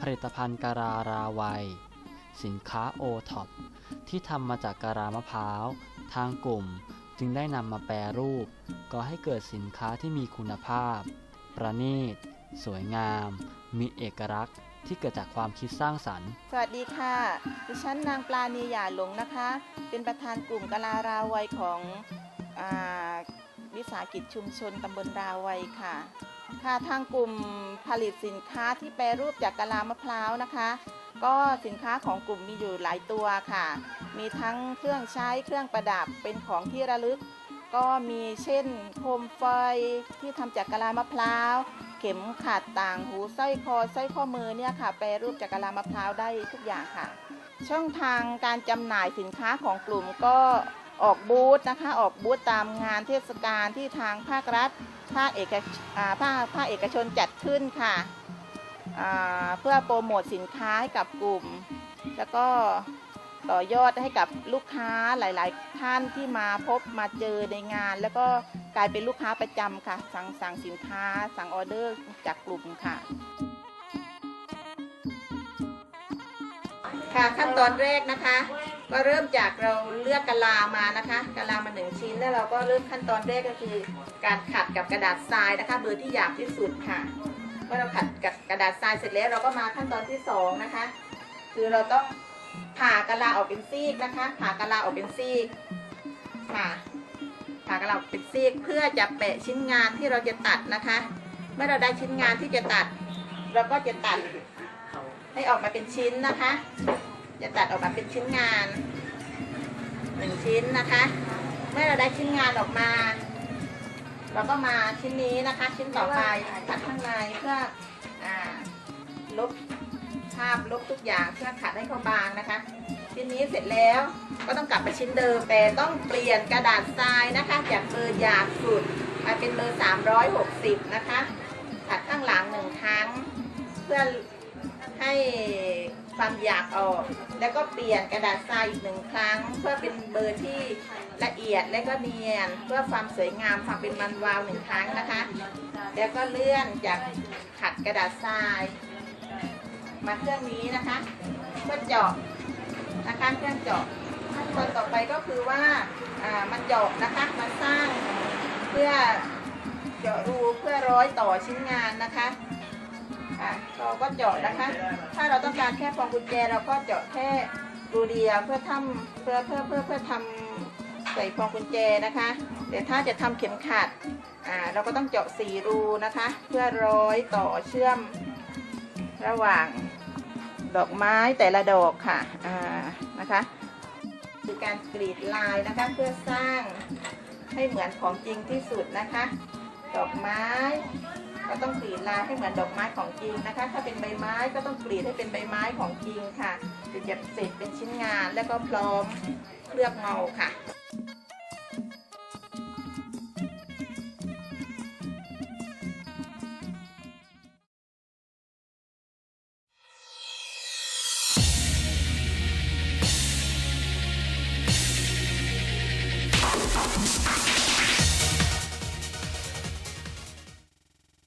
ผลิตภัณฑ์การาราวัย สินค้าโอท็อปที่ทำมาจากการามะพร้าว ทางกลุ่มจึงได้นำมาแปรรูป ก็ให้เกิดสินค้าที่มีคุณภาพ ประณีต สวยงาม มีเอกลักษณ์ที่เกิดจากความคิดสร้างสรรค์ สวัสดีค่ะ ดิฉันนางปลานีหยาหลงนะคะ เป็นประธานกลุ่มกลาราวัยของอาวิสาหกิจชุมชนตำบลราวัยค่ะ ค่ะทางกลุ่มผลิตสินค้าที่แปรรูปจากกะลามะพร้าวนะคะ ก็สินค้าของกลุ่มมีอยู่หลายตัวค่ะ มีทั้งเครื่องใช้เครื่องประดับเป็นของที่ระลึก ก็มีเช่นโคมไฟที่ทำจากกะลามะพร้าวเข็มขัดต่างหูสร้อยคอสร้อยข้อมือเนี่ยค่ะ แปรรูปจากกะลามะพร้าวได้ทุกอย่างค่ะ ช่องทางการจำหน่ายสินค้าของกลุ่มก็ ออกบูธนะคะออกบูธตามงานเทศกาลที่ทางภาครัฐภาคเอกภาคภาคเอกชนจัดขึ้นค่ะเพื่อโปรโมทสินค้าให้กับกลุ่ม แล้วก็ต่อยอดให้กับลูกค้าหลาย ๆ ท่านที่มาพบมาเจอในงาน แล้วก็กลายเป็นลูกค้าประจำค่ะ สั่งสั่งสินค้า สั่งออเดอร์จากกลุ่มค่ะ ค่ะขั้นตอนแรกนะคะ ก็เริ่มจากเราเลือกกะลามานะคะกะลามาหนึ่งชิ้นแล้วเราก็เริ่มขั้นตอนแรกก็คือ การขัดกับกระดาษทรายนะคะเบอร์ที่หยาบที่สุดค่ะเมื่อเราขัดกับกระดาษทรายเสร็จแล้วเราก็มาขั้นตอนที่สองนะคะ คือเราต้องผ่ากะลาออกเป็นซีกนะคะผ่ากะลาออกเป็นซีกค่ะผ่ากะลาออกเป็นซีกเพื่อจะแปะชิ้นงานที่เราจะตัดนะคะ เมื่อเราได้ชิ้นงานที่จะตัด เราก็จะตัดให้ออกมาเป็นชิ้นนะคะ จะตัดออกมาเป็นชิ้นงานหนึ่งชิ้นนะคะ เมื่อเราได้ชิ้นงานออกมา เราก็มาชิ้นนี้นะคะ ชิ้นต่อไปขัดข้างในเพื่ออลบภาพลบทุกอย่างเพื่อขัดให้เขาบางนะคะ ชิ้นนี้เสร็จแล้วก็ต้องกลับไปชิ้นเดิมแต่ต้องเปลี่ยนกระดาษทรายนะคะ จากเบอร์หยาบสุดมาเป็นเบอร์360 นะคะขัดข้างหลังหนึ่งครั้ง เพื่อให้ ความหยาบออก แล้วก็เปลี่ยนกระดาษทรายอีกหนึ่งครั้ง เพื่อเป็นเบอร์ที่ละเอียดและก็เนียน เพื่อความสวยงามความเป็นมันวาวหนึ่งครั้งนะคะ แล้วก็เลื่อนจากขัดกระดาษทราย มาเครื่องนี้นะคะเพื่อเจาะนะคะเครื่องเจาะขั้นตอนต่อไปก็คือว่าอ่ามันเจาะนะคะมาสร้างเพื่อเจาะรูเพื่อร้อยต่อชิ้นงานนะคะ อะเราก็เจาะนะคะ ถ้าเราต้องการแค่พวงกุญแจเราก็เจาะแค่รูเดียวเพื่อทำเพื่อเพื่อเพื่อเพื่อทำใส่พวงกุญแจนะคะแต่ถ้าจะทำเข็มขัดอ่าเราก็ต้องเจาะสี่รูนะคะ เพื่อร้อยต่อเชื่อมระหว่างดอกไม้แต่ละดอกค่ะอ่านะคะคือการกรีดลายนะคะเพื่อสร้างให้เหมือนของจริงที่สุดนะคะ ดอกไม้ ก็ต้องกรีดลาให้เหมือนดอกไม้ของจริงนะคะ ถ้าเป็นใบไม้ก็ต้องกรีดให้เป็นใบไม้ของจริงค่ะถึงจะเสร็จเป็นชิ้นงานแล้วก็พร้อมเคลือบเงาค่ะ